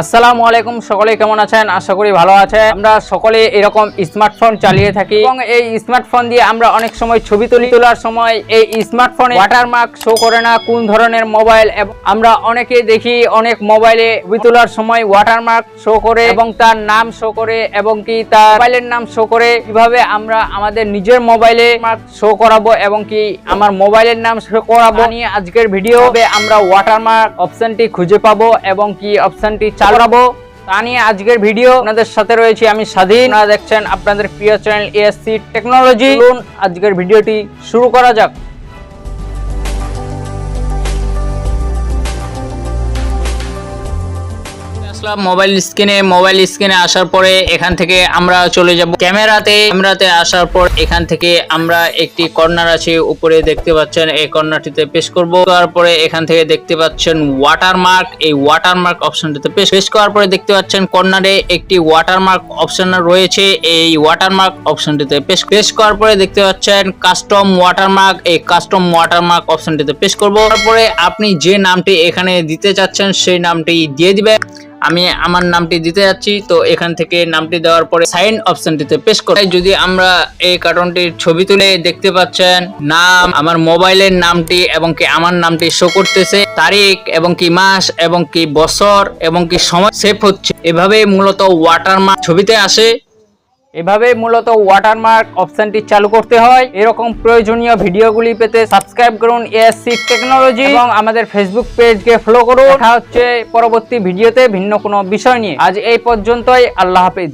আসসালামু আলাইকুম, সকলে কেমন আছেন? আশা করি ভালো আছেন। আমরা সকলে এরকম স্মার্টফোন চালিয়ে থাকি এবং এই স্মার্টফোন দিয়ে আমরা অনেক সময় ছবি তুলি। তোলার সময় এই স্মার্টফোনে ওয়াটারমার্ক শো করে না কোন ধরনের মোবাইল আমরা অনেকে দেখি অনেক মোবাইলে ছবি তোলার সময় ওয়াটারমার্ক শো করে এবং তার নাম শো করে এবং কি তার মোবাইলের নাম শো করে। কীভাবে আমরা আমাদের নিজের মোবাইলে মার্ক শো করাবো এবং কি আমার মোবাইলের নাম শো করাবো। নিয়ে আজকের ভিডিও আমরা ওয়াটারমার্ক অপশনটি খুঁজে পাবো এবং কি অপশনটি চালু করাবো। তা নিয়ে আজকের ভিডিও আপনাদের সাথে রয়েছি আমি স্বাধীন। আপনারা দেখছেন আপনাদের প্রিয় চ্যানেল এএসসি টেকনোলজি আজকের ভিডিওটি শুরু করা যাক। আসলাম মোবাইল স্ক্রিনে মোবাইল স্ক্রিনে আসার পরে এখান থেকে আমরা চলে যাব। ক্যামেরাতে ক্যামেরাতে আসার পর এখান থেকে আমরা একটি কর্নার আছে, উপরে দেখতে পাচ্ছেন, এই কর্নারটিতে পেশ করব। তারপরে এখান থেকে দেখতে পাচ্ছেন ওয়াটারমার্ক এই ওয়াটারমার্ক অপশনটিতে পেশ পেশ করার পরে দেখতে পাচ্ছেন কর্নারে একটি ওয়াটারমার্ক অপশন রয়েছে, এই ওয়াটারমার্ক অপশনটিতে পেশ পেশ করার পরে দেখতে পাচ্ছেন কাস্টম ওয়াটারমার্ক এই কাস্টম ওয়াটারমার্ক অপশনটিতে পেশ করব। তারপরে আপনি যে নামটি এখানে দিতে চাচ্ছেন, সেই নামটি দিয়ে দিবেন। আমি আমার নামটি দিতে যাচ্ছি, তো এখান থেকে নামটি দেওয়ার পরে সাইন অপশনটিতে পেশ করে যদি আমরা এই কার্টুনটির ছবি তুলে দেখতে পাচ্ছেন, নাম, আমার মোবাইলের নামটি এবং কি আমার নামটি শো করতেছে, তারিখ এবং কি মাস এবং কি বছর এবং কি সময় সেভ হচ্ছে। এভাবে মূলত ওয়াটারমার্ক ছবিতে আসে। এভাবে মূলত ওয়াটারমার্ক অপশনটি চালু করতে হয়। এরকম প্রয়োজনীয় ভিডিওগুলি পেতে সাবস্ক্রাইব করুন এএসসি টেকনোলজি এবং আমাদের ফেসবুক পেজকে ফলো করুন। দেখা হচ্ছে পরবর্তী ভিডিওতে ভিন্ন কোনো বিষয় নিয়ে। আজ এই পর্যন্তই, আল্লাহ হাফিজ।